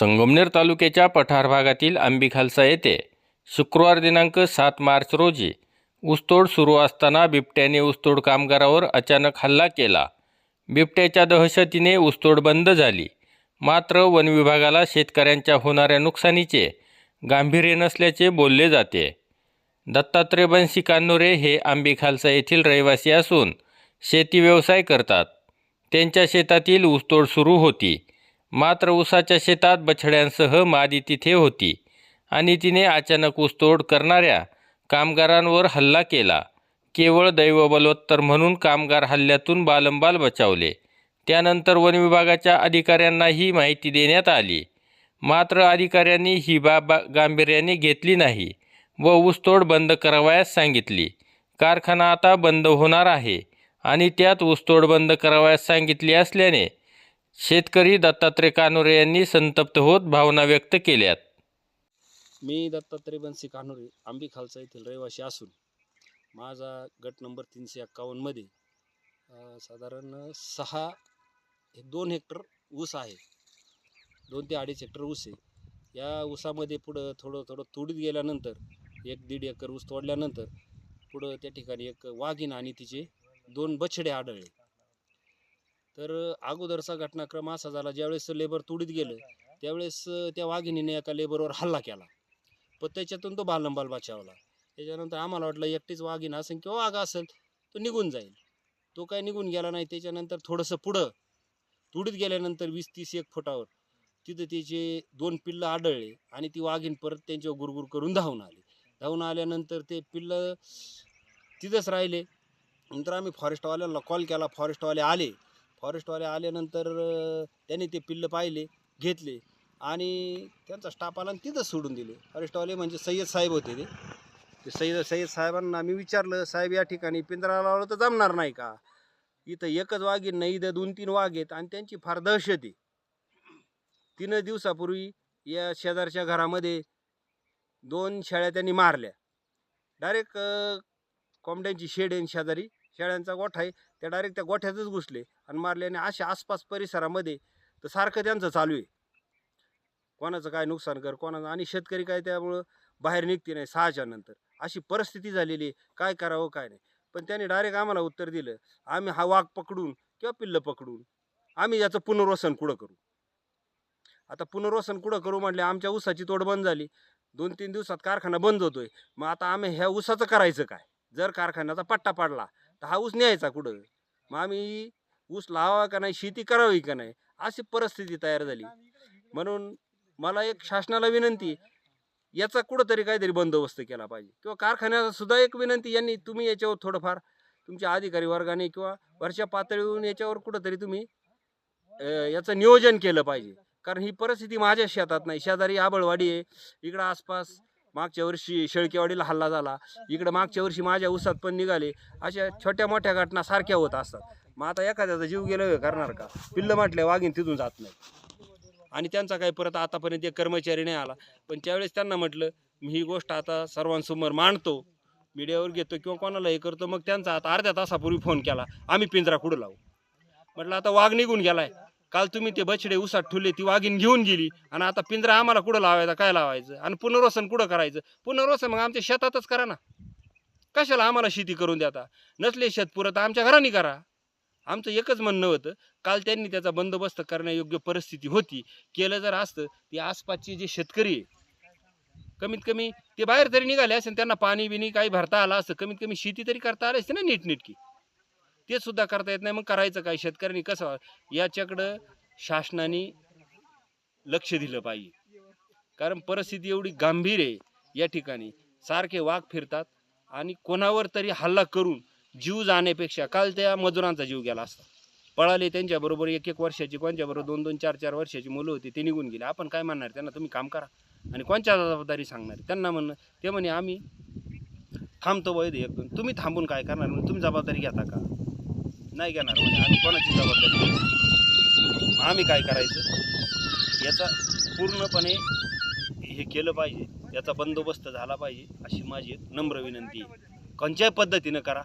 संगमनेर तालुक्याच्या पठार भागातील आंबीखालसा येथे शुक्रवार दिनांक सात मार्च रोजी ऊसतोड सुरू असताना बिबट्याने ऊसतोड कामगारावर अचानक हल्ला केला. बिबट्याच्या दहशतीने ऊसतोड बंद झाली. मात्र वन विभागाला शेतकऱ्यांच्या होणाऱ्या नुकसानीचे गांभीर्य नसल्याचे बोलले जाते. दत्तात्रय बंशी कान्नोरे हे आंबेखालसा येथील रहिवासी असून शेती व्यवसाय करतात. त्यांच्या शेतातील ऊसतोड सुरू होती. मात्र ऊसाच्या शेतात बछड्यांसह मादी तिथे होती आणि तिने अचानक ऊसतोड करणाऱ्या कामगारांवर हल्ला केला. केवळ दैव बलवत्तर म्हणून कामगार हल्ल्यातून बालंबाल बचावले. त्यानंतर वन विभागाच्या अधिकाऱ्यांनाही माहिती देण्यात आली. मात्र अधिकाऱ्यांनी ही बाब गांभीर्याने घेतली नाही व ऊसतोड बंद करावयास सांगितली. कारखाना आता बंद होणार आहे आणि त्यात ऊसतोड बंद करावयास सांगितली असल्याने शेतकरी दत्तात्रय कानोरे यांनी संतप्त होत भावना व्यक्त केल्यात. मी दत्तात्रय बनसी कान्होरे आंबी खालसा येथील रहिवासी असून माझा गट नंबर तीनशे एक्कावन्नमध्ये साधारण सहा हे दोन हेक्टर ऊस आहे. दोन ते अडीच हेक्टर ऊस आहे. या ऊसामध्ये पुढं थोडं थोडं तोडीत गेल्यानंतर एक दीड एकर ऊस तोडल्यानंतर पुढं त्या ठिकाणी एक वाघीण आणि तिचे दोन बछडे आढळले. तर अगोदरचा घटनाक्रम असा झाला ज्यावेळेस लेबर तोडीत गेलं त्यावेळेस त्या वाघिणीने एका लेबरवर हल्ला केला. पण त्याच्यातून तो बालंबाल बचावला. त्याच्यानंतर आम्हाला वाटलं एकटीच वाघीण असेल किंवा वाघ असेल तो निघून जाईल. तो काय निघून गेला नाही त्याच्यानंतर थोडंसं पुढं तुडीत गेल्यानंतर वीस तीस एक फुटावर तिथं त्याचे दोन पिल्लं आढळले आणि ती वाघीण परत त्यांच्यावर गुरगुर करून धावून आली. धावून आल्यानंतर ते पिल्लं तिथंच राहिले. नंतर आम्ही फॉरेस्टवाल्याला कॉल. केला फॉरेस्टवाले आले. फॉरेस्टवाले आल्यानंतर त्यांनी ते पिल्लं पाहिले घेतले आणि त्यांचा स्टाफ आला आणि तिथंच सोडून दिले. फॉरेस्टवाले म्हणजे सय्यद साहेब होते ते. ते सय्यद सय्यद साहेबांना मी विचारलं साहेब या ठिकाणी पिंजरा लावलं तर जमणार नाही का? इथं एकच वाघ नाही इथं दोन तीन वाघ आहेत आणि त्यांची फार दहशत आहे. तीन दिवसापूर्वी या शेजारच्या घरामध्ये दोन शेळ्या त्यांनी मारल्या. डायरेक्ट कोंबड्यांची शेड आहे शेजारी. शेळ्यांचा गोठा आहे त्या डायरेक्ट त्या गोठ्यातच घुसले. आणि मारले आणि अशा आसपास परिसरामध्ये तर सारखं त्यांचं चालू आहे. कोणाचं काय नुकसान कर कोणाचं आणि शेतकरी काय त्यामुळं बाहेर निघते नाही सहाच्या नंतर. अशी परिस्थिती झालेली आहे काय करावं काय नाही. पण त्यांनी डायरेक्ट आम्हाला उत्तर दिलं आम्ही हा वाघ पकडून किंवा पिल्लं पकडून आम्ही याचं पुनर्वसन कुठं करू? आता पुनर्वसन कुठं करू म्हटले आमच्या ऊसाची तोड बंद झाली. दोन तीन दिवसात कारखाना बंद होतोय. मग आता आम्ही ह्या ऊसाचं करायचं काय? जर कारखान्याचा पट्टा पाडला तर हा ऊस न्यायचा कुठं? मग आम्ही ऊस लावावा का नाही शेती करावी का नाही अशी परिस्थिती तयार झाली. म्हणून मला एक शासनाला विनंती याचा कुठंतरी काहीतरी बंदोबस्त केला पाहिजे. किंवा कारखान्याला सुद्धा एक विनंती यांनी तुम्ही याच्यावर थोडंफार तुमच्या अधिकारी वर्गाने किंवा वरच्या पातळीवरून याच्यावर कुठंतरी तुम्ही याचं नियोजन केलं पाहिजे. कारण ही परिस्थिती माझ्या शेतात नाही. शेजारी आबळवाडी आहे. इकडं आसपास मागच्या वर्षी शेळकेवाडीला हल्ला झाला. इकडं मागच्या वर्षी माझ्या उसात पण निघाले. अशा छोट्या मोठ्या घटना सारख्या होत असतात. मग आता एखाद्याचा जीव गेला करणार का? पिल्लं म्हटलं वाघीन तिथून जात नाही. आणि त्यांचा काही परत आतापर्यंत एक कर्मचारी नाही आला. पण त्यावेळेस त्यांना म्हटलं मी ही गोष्ट आता सर्वांसमोर मांडतो. मीडियावर घेतो किंवा कोणाला हे करतो. मग त्यांचा आता अर्ध्या तासापूर्वी फोन केला आम्ही पिंजरा कुठं लावू? म्हटलं आता वाघ निघून गेलाय. काल तुम्ही ते बछडे उसात ठेवले ती वाघीन घेऊन गेली. आणि आता पिंजरा आम्हाला कुठं लावायचा काय लावायचं? आणि पुनर्वसन कुठं करायचं? पुनर्वसन मग आमच्या शेतातच करा ना. कशाला आम्हाला शेती करून द्याता नसले शेत तर आमच्या घराने करा. आमचं एकच म्हणणं होतं काल त्यांनी त्याचा बंदोबस्त करण्यायोग्य परिस्थिती होती. केलं जर असतं ते आसपासचे जे शेतकरी आहे, कमीत कमी ते बाहेर तरी निघाले असेल त्यांना पाणी बिणी काही भरता आलं असतं कमीत कमी शेती तरी करता आली असते ना नीटनीटकी. ते सुद्धा करता येत नाही. मग करायचं काय? शेतकऱ्यांनी कसं याच्याकडं शासनाने लक्ष दिलं पाहिजे. कारण परिस्थिती एवढी गांभीर आहे या ठिकाणी. सारखे वाघ फिरतात आणि कोणावर तरी हल्ला करून जीव जाण्यापेक्षा काल त्या मजुरांचा जीव गेला असता. पळाले त्यांच्याबरोबर एक एक वर्षाची कोणच्याबरोबर दोन दोन चार चार वर्षाची मुलं होती ते निघून गेले. आपण काय म्हणणार? त्यांना तुम्ही काम करा. आणि कोणच्या जबाबदारी सांगणार? त्यांना म्हणणं ते म्हणे आम्ही थांबतो वैद्य एक दोन. तुम्ही थांबून काय करणार? म्हणजे तुम्ही जबाबदारी घेता का? नाही घेणार. म्हणजे आम्ही कोणाची जबाबदारी आम्ही काय करायचं? याचा पूर्णपणे हे केलं पाहिजे. याचा बंदोबस्त झाला पाहिजे अशी माझी एक नम्र विनंती आहे. कोणत्याही पद्धतीनं करा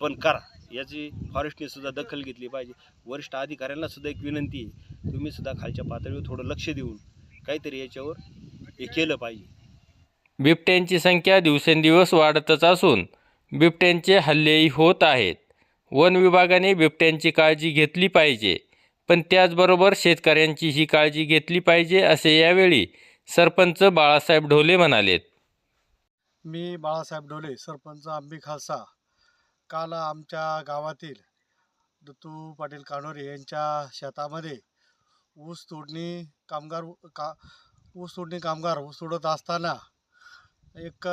पण करा. याची फॉरेस्टने सुद्धा दखल घेतली पाहिजे. वरिष्ठ अधिकाऱ्यांना सुद्धा एक विनंती आहे. तुम्ही सुद्धा खालच्या पातळीवर थोडं लक्ष देऊन काहीतरी याच्यावर हे केलं पाहिजे. बिबट्यांची संख्या दिवसेंदिवस वाढतच असून बिबट्यांचे हल्लेही होत आहेत. वन विभागाने बिबट्यांची काळजी घेतली पाहिजे पण त्याचबरोबर शेतकऱ्यांची ही काळजी घेतली पाहिजे असे यावेळी सरपंच बाळासाहेब ढोले म्हणालेत. मी बाळासाहेब ढोले सरपंच आंबी खालसा. काल आमच्या गावातील दत्तू पाटील कानोरे यांच्या शेतामध्ये ऊस तोडणी कामगार का ऊस तोडणी कामगार ऊस तोडत असताना एक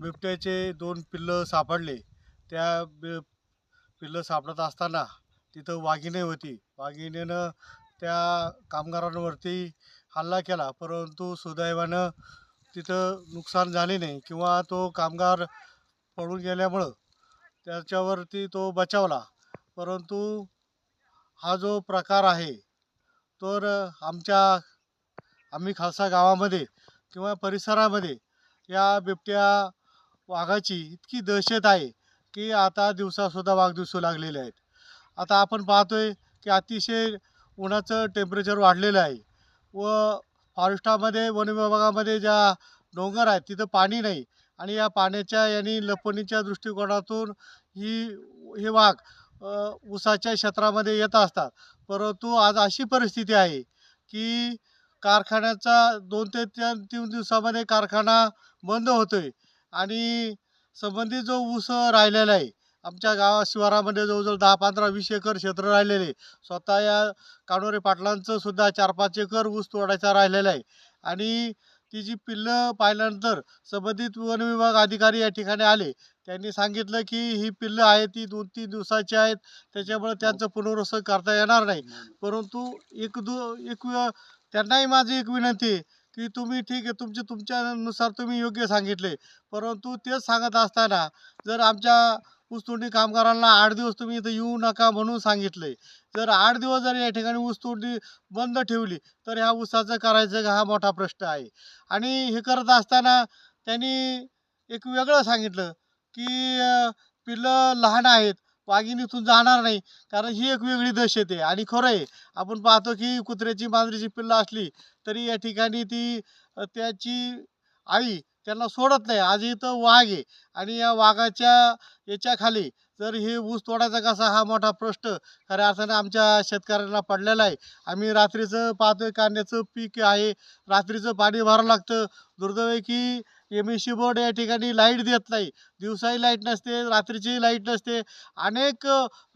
बिबट्याचे दोन पिल्लं सापडले. त्या पिल्लं सापडत असताना तिथं वाघिणी होती. वाघिणीनं त्या कामगारांवरती हल्ला केला. परंतु सुदैवानं तिथं नुकसान झाले नाही किंवा तो कामगार पळून गेल्यामुळं त्याच्यावरती तो बचावला. परंतु हा जो प्रकार आहे तर आमच्या आम्ही खालसा गावामध्ये किंवा परिसरामध्ये या बिबट्या वाघाची इतकी दहशत आहे की आता दिवसासुद्धा वाघ दिसू लागलेले आहेत. आता आपण पाहतोय की अतिशय उन्हाचं टेम्परेचर वाढलेलं आहे. व फॉरेस्टामध्ये वन विभागामध्ये ज्या डोंगर आहेत तिथं पाणी नाही. आणि या पाण्याच्या यांनी लपणीच्या दृष्टिकोनातून ही हे वाघ उसाच्या ऊसाच्या क्षेत्रामध्ये येत असतात. परंतु आज अशी परिस्थिती आहे की कारखान्याचा दोन ते तीन तीन दिवसामध्ये कारखाना बंद होतो आहे आणि संबंधित जो ऊस राहिलेला आहे आमच्या गावा शिवारामध्ये जवळजवळ दहा पंधरा वीस एकर क्षेत्र राहिलेले स्वतः या कानोरे पाटलांचं सुद्धा चार पाच एकर ऊस तोडायचा राहिलेला आहे. आणि ती जी पिल्लं पाहिल्यानंतर संबंधित वन विभाग अधिकारी या ठिकाणी आले. त्यांनी सांगितलं की ही पिल्लं आहेत ती दोन तीन दिवसाची आहेत. त्याच्यामुळे त्यांचं पुनर्वसन करता येणार नाही. परंतु एक दु एक त्यांनाही माझी एक विनंती आहे की तुम्ही ठीक आहे तुमचे तुमच्यानुसार तुम्ही योग्य सांगितले. परंतु तेच सांगत असताना जर आमच्या ऊसतोडणी कामगारांना आठ दिवस तुम्ही इथं येऊ नका म्हणून सांगितले जर आठ दिवस जर या ठिकाणी ऊसतोडणी बंद ठेवली तर ह्या ऊसाचं करायचं का हा मोठा प्रश्न आहे. आणि हे करत असताना त्यांनी एक वेगळं सांगितलं की पिल्लं लहान आहेत वाघिणीतून जाणार नाही. कारण ही एक वेगळी दहशत आहे आणि खरं आहे आपण पाहतो की कुत्र्याची मांजरीची पिल्लं असली तरी या ठिकाणी ती त्याची आई त्यांना सोडत नाही. आज इथं वाघ आहे. आणि या वाघाच्या याच्याखाली जर हे ऊस तोडायचा कसा हा मोठा प्रश्न खऱ्या अर्थाने आमच्या शेतकऱ्यांना पडलेला आहे. आम्ही रात्रीचं पाहतोय कांद्याचं पीक आहे. रात्रीचं पाणी भरावं लागतं. दुर्दैव की एम एस सी बोर्ड या ठिकाणी लाइट देत नाही. दिवसाही लाइट नसते रात्रीची लाइट नसते. अनेक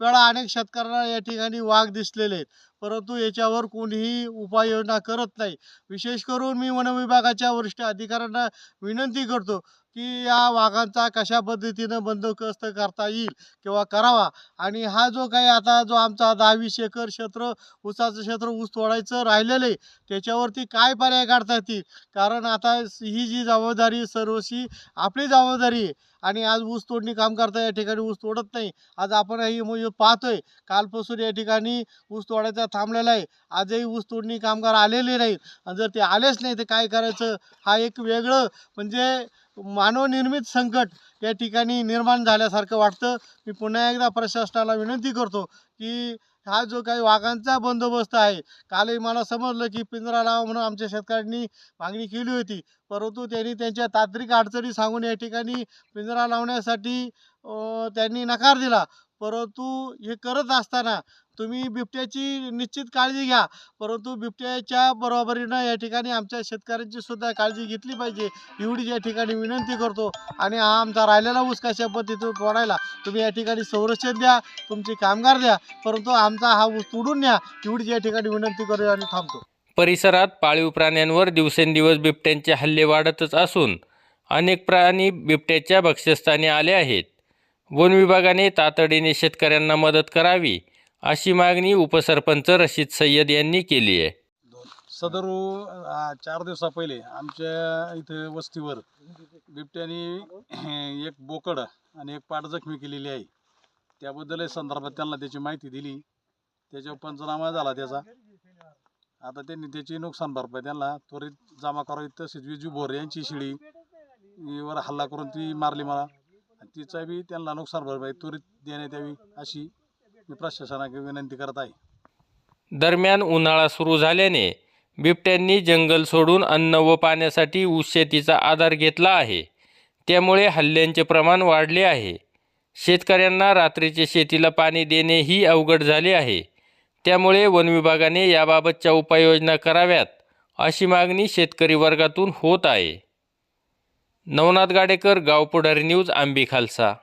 वेळा अनेक शेतकऱ्यांना या ठिकाणी वाघ दिसलेले आहेत. परंतु याच्यावर कोणीही उपाययोजना करत नाही. विशेष करून मी वनविभागाच्या वरिष्ठ अधिकाऱ्यांना विनंती करतो की या वाघांचा कशा पद्धतीनं बंदोबस्त करता येईल किंवा करावा? आणि हा जो काही आता जो आमचा दहावीस एकर क्षेत्र ऊसाचं क्षेत्र ऊस तोडायचं राहिलेलं आहे त्याच्यावरती काय पर्याय काढता येतील? कारण आता ही जी जबाबदारी सर्वशी आपली जबाबदारी आहे. आणि आज ऊस तोडणी काम करता या ठिकाणी ऊस तोडत नाही. आज आपण ही म्हणजे पाहतोय. कालपासून या ठिकाणी ऊस तोडायचा थांबलेला आहे. आजही ऊस तोडणी कामगार आलेले नाहीत. आणि जर ते आलेच नाही तर काय करायचं? हा एक वेगळं म्हणजे मानवनिर्मित संकट या ठिकाणी निर्माण झाल्यासारखं वाटतं. मी पुन्हा एकदा प्रशासनाला विनंती करतो की हा जो काही वाघांचा बंदोबस्त आहे कालही मला समजलं की पिंजरा लावा म्हणून आमच्या शेतकऱ्यांनी मागणी केली होती. परंतु त्यांनी त्यांच्या तांत्रिक अडचणी सांगून या ठिकाणी पिंजरा लावण्यासाठी त्यांनी नकार दिला. परंतु हे करत असताना तुम्ही बिबट्याची निश्चित काळजी घ्या. परंतु बिबट्याच्या बरोबरीनं या ठिकाणी आमच्या शेतकऱ्यांची सुद्धा काळजी घेतली पाहिजे. एवढीच या ठिकाणी विनंती करतो आणि हा आमचा राहिलेला ऊस कशा पद्धतीतून तोडायला तुम्ही या ठिकाणी संरक्षण द्या तुमचे कामगार द्या परंतु आमचा हा ऊस तोडून न्या. एवढीच या ठिकाणी विनंती करू आणि थांबतो. परिसरात पाळीव प्राण्यांवर दिवसेंदिवस बिबट्यांचे हल्ले वाढतच असून अनेक प्राणी बिबट्याच्या भक्ष्यस्थानी आले आहेत. वन विभागाने तातडीने शेतकऱ्यांना मदत करावी अशी मागणी उपसरपंच रशीद सय्यद यांनी केली आहे. सदर चार दिवसा पहिले आमच्या इथे वस्तीवर बिबट्याने एक बोकड आणि एक पाठ जखमी केलेली आहे. त्याबद्दल संदर्भात त्यांना त्याची माहिती दिली. त्याच्यावर पंचनामा झाला त्याचा. आता त्यांनी त्याची नुकसान भरपाई त्यांना त्वरित जमा करावी तसेच विजू भोर यांची शिडी वर हल्ला करून ती मारली मला. तिचा बी त्यांना नुकसान भरपाई त्वरित देण्यात यावी अशी मी प्रशासनाकडे विनंती करत आहे. दरम्यान उन्हाळा सुरू झाल्याने बिबट्यांनी जंगल सोडून अन्न व पाण्यासाठी ऊस शेतीचा आधार घेतला आहे. त्यामुळे हल्ल्यांचे प्रमाण वाढले आहे. शेतकऱ्यांना रात्रीचे शेतीला पाणी देणे ही अवघड झाले आहे. त्यामुळे वनविभागाने याबाबतच्या उपाययोजना कराव्यात अशी मागणी शेतकरी वर्गातून होत आहे. नवनाथ गाडेकर गाव पुढारी न्यूज आंबी खालसा.